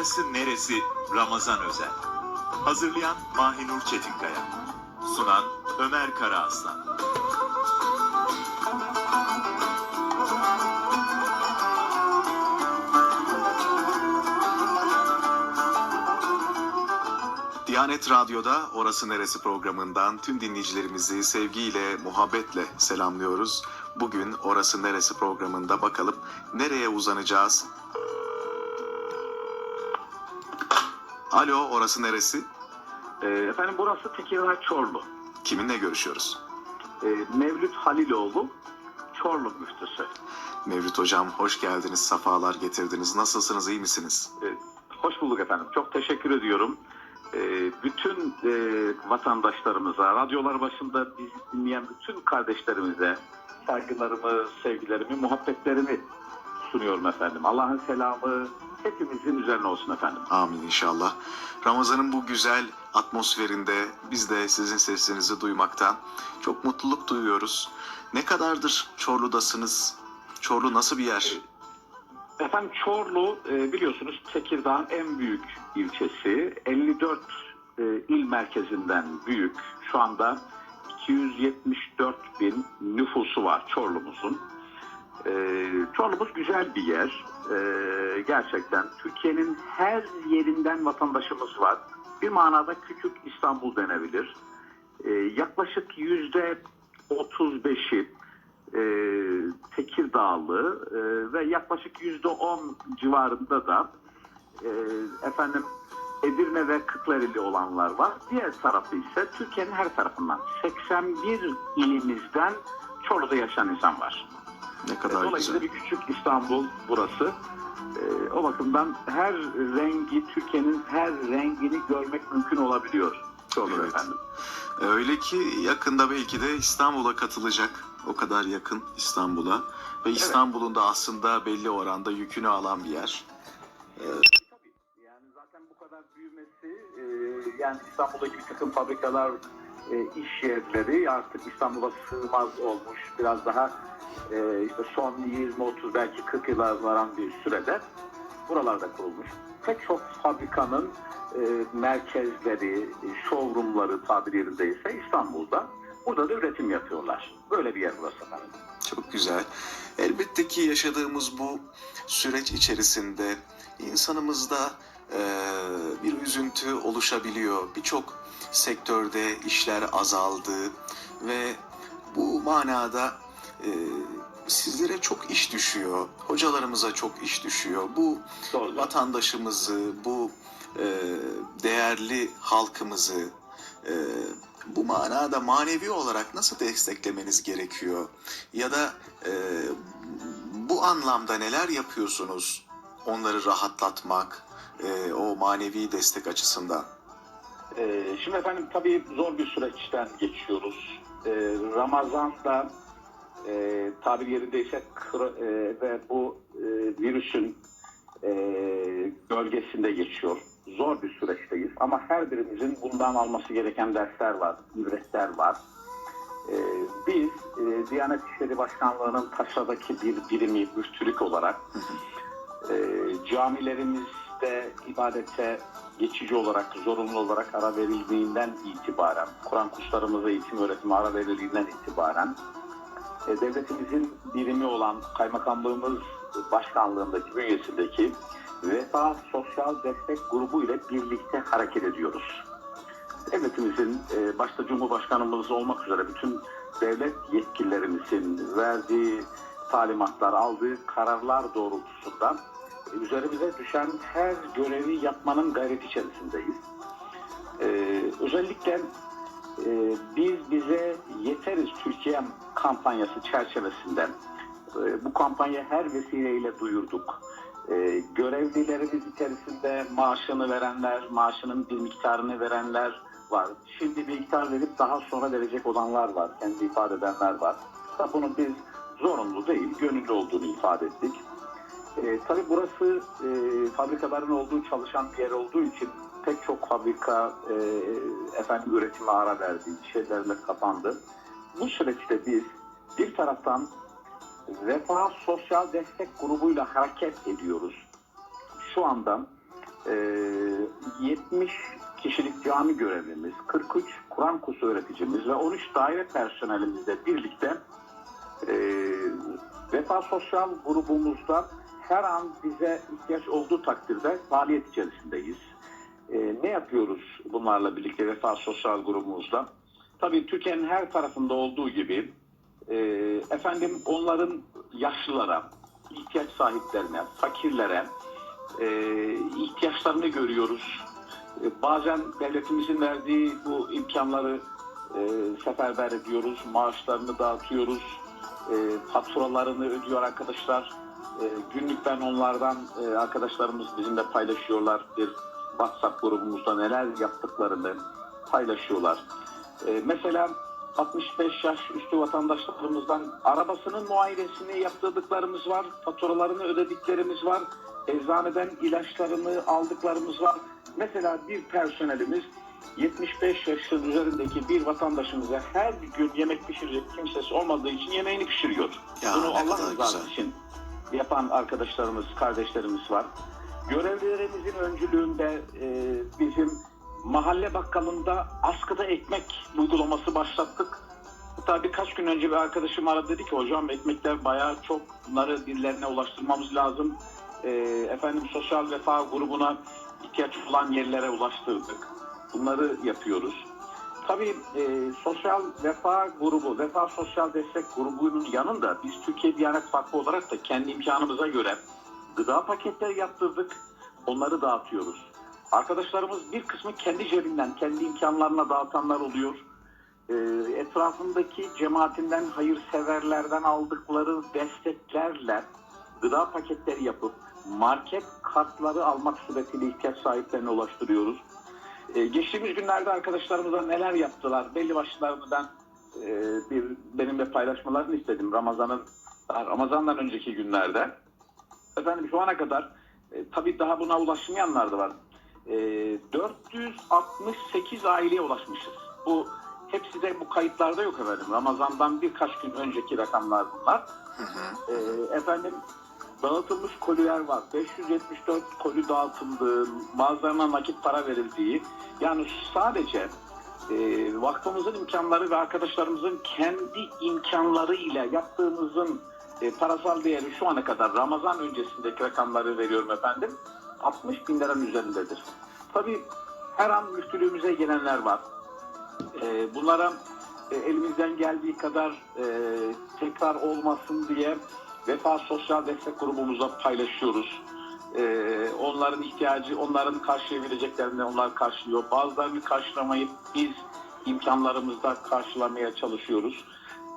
Orası Neresi Ramazan Özel. Hazırlayan Mahinur Çetinkaya. Sunan Ömer Karaaslan. Diyanet Radyo'da Orası Neresi programından tüm dinleyicilerimizi sevgiyle, muhabbetle selamlıyoruz. Bugün Orası Neresi programında bakalım nereye uzanacağız? Alo, orası neresi? Ee, Efendim burası Tekirdağ Çorlu. Kiminle görüşüyoruz? Ee, Mevlüt Haliloğlu Çorlu müftüsü. Mevlüt Hocam hoş geldiniz, safalar getirdiniz. Nasılsınız, iyi misiniz? Ee, hoş bulduk efendim. Çok teşekkür ediyorum. Ee, bütün e, vatandaşlarımıza, radyolar başında bizi dinleyen bütün kardeşlerimize saygılarımı, sevgilerimi, muhabbetlerimi sunuyorum efendim. Allah'ın selamı hepimizin üzerine olsun efendim. Amin inşallah. Ramazan'ın bu güzel atmosferinde biz de sizin sesinizi duymaktan çok mutluluk duyuyoruz. Ne kadardır Çorlu'dasınız? Çorlu nasıl bir yer? Efendim Çorlu e, biliyorsunuz Tekirdağ'ın en büyük ilçesi. 54 e, il merkezinden büyük. Şu anda 274 bin nüfusu var Çorlu'muzun. E, Çorlu'muz güzel bir yer. E, gerçekten Türkiye'nin her yerinden vatandaşımız var. Bir manada küçük İstanbul denebilir. E, yaklaşık yüzde 35'i e, Tekirdağlı e, ve yaklaşık yüzde on civarında da e, efendim Edirne ve Kırklareli olanlar var. Diğer tarafı ise Türkiye'nin her tarafından 81 ilimizden Çorlu'da yaşayan insan var. Ne kadar Dolayısıyla güzel. bir küçük İstanbul burası. E, o bakımdan her rengi, Türkiye'nin her rengini görmek mümkün olabiliyor Çorlu'da Evet. efendim. Öyle ki yakında belki de İstanbul'a katılacak. O kadar yakın İstanbul'a. Ve İstanbul'un da aslında belli oranda yükünü alan bir yer. Tabii. Yani zaten bu kadar büyümesi e, yani İstanbul'daki bir takım fabrikalar, e, iş yerleri artık İstanbul'a sığmaz olmuş. Biraz daha e, işte son 20-30 belki 40 yıla varan bir sürede buralarda kurulmuş. Pek çok fabrikanın e, merkezleri, e, showroomları tabiri yerindeyse İstanbul'da. Burada da üretim yapıyorlar. Böyle bir yer burası. Çok güzel. Elbette ki yaşadığımız bu süreç içerisinde insanımızda eee, bir üzüntü oluşabiliyor. Birçok sektörde işler azaldı ve bu manada eee, sizlere çok iş düşüyor. Hocalarımıza çok iş düşüyor. Bu Doğru. vatandaşımızı, bu eee, değerli halkımızı eee, bu manada manevi olarak nasıl desteklemeniz gerekiyor? Ya da eee, bu anlamda neler yapıyorsunuz? Onları rahatlatmak, eee, o manevi destek açısından. Ee, şimdi efendim tabii zor bir süreçten geçiyoruz. Ee, Ramazan'da e, tabir yerindeyse kır- e, ve bu e, virüsün e, gölgesinde geçiyor. Zor bir süreçteyiz ama her birimizin bundan alması gereken dersler var, ibretler var. Ee, biz e, Diyanet İşleri Başkanlığı'nın Taşra'daki bir birimi müftülük olarak e, camilerimizde ibadete geçici olarak, zorunlu olarak ara verildiğinden itibaren, Kur'an kurslarımıza eğitim öğretimi ara verildiğinden itibaren e, devletimizin birimi olan kaymakamlığımız başkanlığındaki bünyesindeki Vefa Sosyal Destek Grubu ile birlikte hareket ediyoruz. Devletimizin e, başta Cumhurbaşkanımız olmak üzere bütün devlet yetkililerimizin verdiği talimatlar, aldığı kararlar doğrultusunda üzerimize düşen her görevi yapmanın gayreti içerisindeyiz. Ee, özellikle e, biz bize yeteriz Türkiye kampanyası çerçevesinde e, bu kampanya her vesileyle duyurduk. E, görevlilerimiz içerisinde maaşını verenler, maaşının bir miktarını verenler var. Şimdi bir miktar verip daha sonra verecek olanlar var. Kendi ifade edenler var. Tabii Bunu biz zorunlu değil, gönüllü olduğunu ifade ettik. E, tabii burası e, fabrikaların olduğu, çalışan bir yer olduğu için pek çok fabrika e, efendim üretime ara verdi, iş yerlerine kapandı. Bu süreçte biz bir taraftan Vefa Sosyal Destek Grubu'yla hareket ediyoruz. Şu anda e, 70 kişilik cami görevlimiz, 43 Kur'an kursu öğreticimiz ve 13 daire personelimizle birlikte e, Vefa Sosyal grubumuzda her an bize ihtiyaç olduğu takdirde faaliyet içerisindeyiz. Yapıyoruz bunlarla birlikte Vefa Sosyal grubumuzda? Tabii Türkiye'nin her tarafında olduğu gibi e, efendim onların yaşlılara, ihtiyaç sahiplerine, fakirlere e, ihtiyaçlarını görüyoruz. E, bazen devletimizin verdiği bu imkanları e, seferber ediyoruz, maaşlarını dağıtıyoruz, e, faturalarını ödüyor arkadaşlar. E, günlük ben onlardan e, arkadaşlarımız bizimle paylaşıyorlar bir WhatsApp grubumuzda neler yaptıklarını paylaşıyorlar. E, mesela 65 yaş üstü vatandaşlarımızdan arabasının muayenesini yaptırdıklarımız var, faturalarını ödediklerimiz var, eczaneden ilaçlarını aldıklarımız var. Mesela bir personelimiz 75 yaşın üzerindeki bir vatandaşımıza her gün yemek pişirecek kimsesi olmadığı için yemeğini pişiriyor. Ya, Bunu Allah rızası için yapan arkadaşlarımız, kardeşlerimiz var. Görevlilerimizin öncülüğünde e, bizim mahalle bakkalında askıda ekmek uygulaması başlattık. Hatta birkaç gün önce bir arkadaşım aradı dedi ki hocam ekmekler bayağı çok bunları birilerine ulaştırmamız lazım. E, efendim sosyal vefa grubuna ihtiyaç olan yerlere ulaştırdık. Bunları yapıyoruz. Tabii e, sosyal vefa grubu, vefa sosyal destek grubunun yanında biz Türkiye Diyanet Vakfı olarak da kendi imkanımıza göre gıda paketleri yaptırdık. Onları dağıtıyoruz. Arkadaşlarımız bir kısmı kendi cebinden, kendi imkanlarına dağıtanlar oluyor. E, etrafındaki cemaatinden, hayırseverlerden aldıkları desteklerle gıda paketleri yapıp market kartları almak suretiyle ihtiyaç sahiplerine ulaştırıyoruz. Ee, geçtiğimiz günlerde arkadaşlarımıza neler yaptılar belli başlarını e, bir benimle paylaşmalarını istedim Ramazan'ın Ramazan'dan önceki günlerde. Efendim şu ana kadar e, tabii daha buna ulaşmayanlar da var. E, 468 aileye ulaşmışız. Bu hepsi de bu kayıtlarda yok efendim. Ramazan'dan birkaç gün önceki rakamlar bunlar. E, efendim dağıtılmış koliler var. 574 koli dağıtıldığı, bazılarına nakit para verildiği. Yani sadece e, vakfımızın imkanları ve arkadaşlarımızın kendi imkanlarıyla yaptığımızın e, parasal değeri şu ana kadar Ramazan öncesindeki rakamları veriyorum efendim. 60 bin liranın üzerindedir. Tabii her an müftülüğümüze gelenler var. E, bunlara e, elimizden geldiği kadar e, tekrar olmasın diye Vefa Sosyal Destek grubumuzda paylaşıyoruz. Ee, onların ihtiyacı, onların karşılayabileceklerini onlar karşılıyor. Bazılarını karşılamayıp biz imkanlarımızda karşılamaya çalışıyoruz.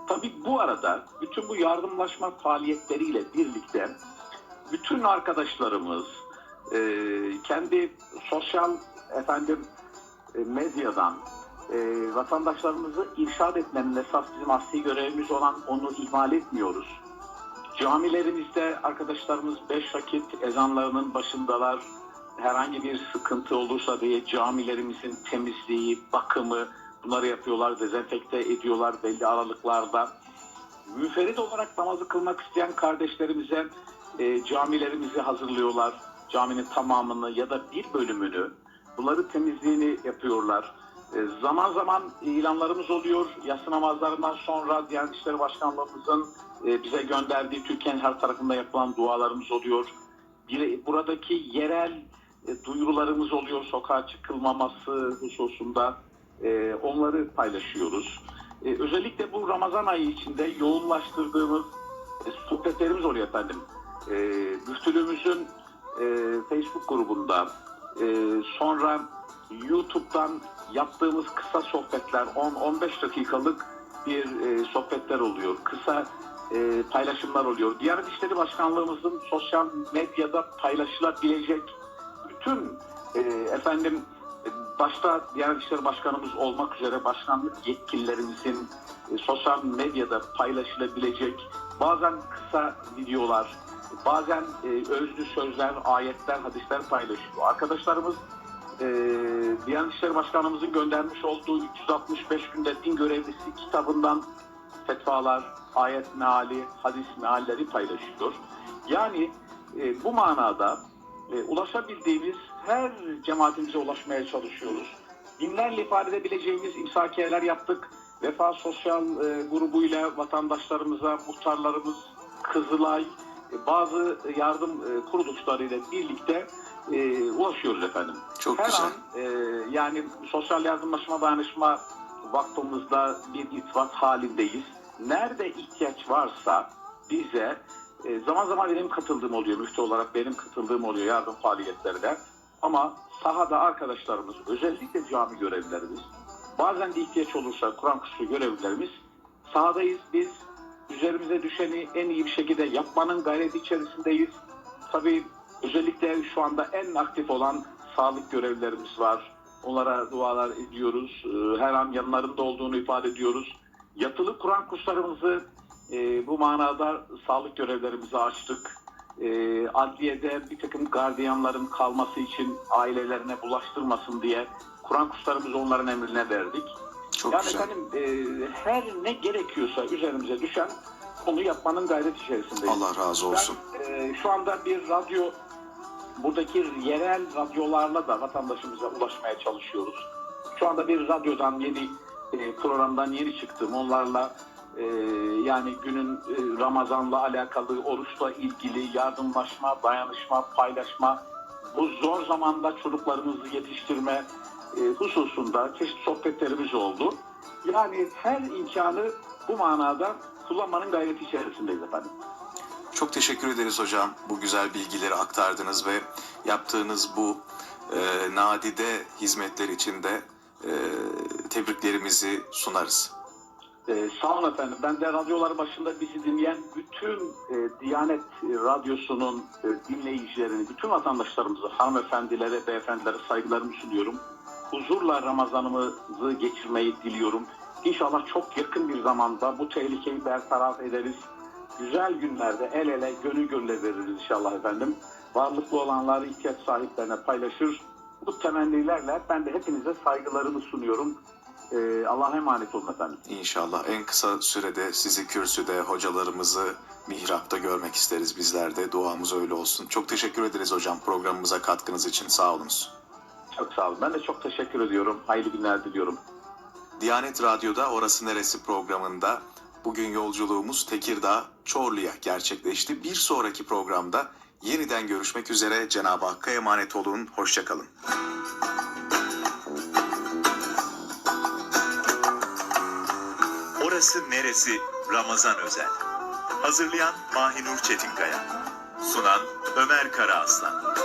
Tabii bu arada bütün bu yardımlaşma faaliyetleriyle birlikte bütün arkadaşlarımız e, kendi sosyal efendim e, medyadan e, vatandaşlarımızı irşad etmenin esas bizim asli görevimiz olan onu ihmal etmiyoruz. Camilerimizde arkadaşlarımız beş vakit ezanlarının başındalar. Herhangi bir sıkıntı olursa diye camilerimizin temizliği, bakımı bunları yapıyorlar, dezenfekte ediyorlar belli aralıklarda. Müferit olarak namazı kılmak isteyen kardeşlerimize e, camilerimizi hazırlıyorlar. Caminin tamamını ya da bir bölümünü bunları temizliğini yapıyorlar. E, zaman zaman ilanlarımız oluyor. Yatsı namazlarından sonra Diyanet İşleri Başkanlığımızın e, bize gönderdiği Türkiye'nin her tarafında yapılan dualarımız oluyor. Bir, buradaki yerel e, duyurularımız oluyor sokağa çıkılmaması hususunda. E, onları paylaşıyoruz. E, özellikle bu Ramazan ayı içinde yoğunlaştırdığımız e, sohbetlerimiz oluyor efendim. Müftülüğümüzün Facebook grubunda sonra YouTube'dan yaptığımız kısa sohbetler 10-15 dakikalık bir sohbetler oluyor. Kısa paylaşımlar oluyor. Diyanet İşleri Başkanlığımızın sosyal medyada paylaşılabilecek bütün efendim başta Diyanet İşleri Başkanımız olmak üzere başkanlık yetkililerimizin e, sosyal medyada paylaşılabilecek bazen kısa videolar, bazen e, özlü sözler, ayetler, hadisler paylaşıyor. Arkadaşlarımız e, Diyanet İşleri Başkanımızın göndermiş olduğu 365 günde din görevlisi kitabından fetvalar, ayet meali, hadis mealleri paylaşıyor. Yani e, bu manada e, ulaşabildiğimiz her cemaatimize ulaşmaya çalışıyoruz. Binlerle ifade edebileceğimiz imsakiyeler yaptık. Vefa Sosyal e, grubuyla vatandaşlarımıza, muhtarlarımız, Kızılay, e, bazı yardım e, kuruluşlarıyla birlikte e, ulaşıyoruz efendim. Çok Her güzel. an e, yani sosyal yardımlaşma dayanışma vaktimizde bir irtibat halindeyiz. Nerede ihtiyaç varsa bize e, zaman zaman benim katıldığım oluyor, müftü olarak benim katıldığım oluyor yardım faaliyetlerine. Ama sahada arkadaşlarımız, özellikle cami görevlilerimiz, bazen de ihtiyaç olursa Kur'an kursu görevlilerimiz sahadayız biz. Üzerimize düşeni en iyi bir şekilde yapmanın gayreti içerisindeyiz. Tabii özellikle şu anda en aktif olan sağlık görevlilerimiz var. Onlara dualar ediyoruz. Ee, Her an yanlarında olduğunu ifade ediyoruz. Yatılı Kur'an kurslarımızı e, bu manada sağlık görevlerimizi açtık. E, adliyede bir takım gardiyanların kalması için ailelerine bulaştırmasın diye Kur'an kurslarımızı onların emrine verdik. Çok yani güzel. efendim e, her ne gerekiyorsa üzerimize düşen onu yapmanın gayret içerisindeyiz. Allah razı olsun. Ben, e, şu anda bir radyo, buradaki yerel radyolarla da vatandaşımıza ulaşmaya çalışıyoruz. Şu anda bir radyodan yeni e, programdan yeni çıktım. Onlarla e, yani günün e, Ramazan'la alakalı, oruçla ilgili yardımlaşma, dayanışma, paylaşma, bu zor zamanda çocuklarımızı yetiştirme e, hususunda çeşitli sohbetlerimiz oldu. Yani her imkanı bu manada kullanmanın gayreti içerisindeyiz efendim. Çok teşekkür ederiz hocam. Bu güzel bilgileri aktardınız ve yaptığınız bu e, nadide hizmetler için de e, tebriklerimizi sunarız. Ee, sağ olun efendim. Ben de radyolar başında bizi dinleyen bütün e, Diyanet Radyosu'nun e, dinleyicilerini, bütün vatandaşlarımızı, hanımefendilere, beyefendilere saygılarımı sunuyorum. Huzurla Ramazanımızı geçirmeyi diliyorum. İnşallah çok yakın bir zamanda bu tehlikeyi bertaraf ederiz. Güzel günlerde el ele, gönül gönüle veririz inşallah efendim. Varlıklı olanları ihtiyaç sahiplerine paylaşır. Bu temennilerle ben de hepinize saygılarımı sunuyorum. Ee, Allah'a emanet olun efendim. İnşallah en kısa sürede sizi kürsüde, hocalarımızı mihrapta görmek isteriz bizler de. Duamız öyle olsun. Çok teşekkür ederiz hocam programımıza katkınız için. Sağ olunuz. Çok sağ olun. Ben de çok teşekkür ediyorum. Hayırlı günler diliyorum. Diyanet Radyo'da Orası Neresi programında bugün yolculuğumuz Tekirdağ, Çorlu'ya gerçekleşti. Bir sonraki programda yeniden görüşmek üzere. Cenab-ı Hakk'a emanet olun. Hoşçakalın. Orası neresi Ramazan özel. Hazırlayan Mahinur Çetinkaya. Sunan Ömer Karaaslan.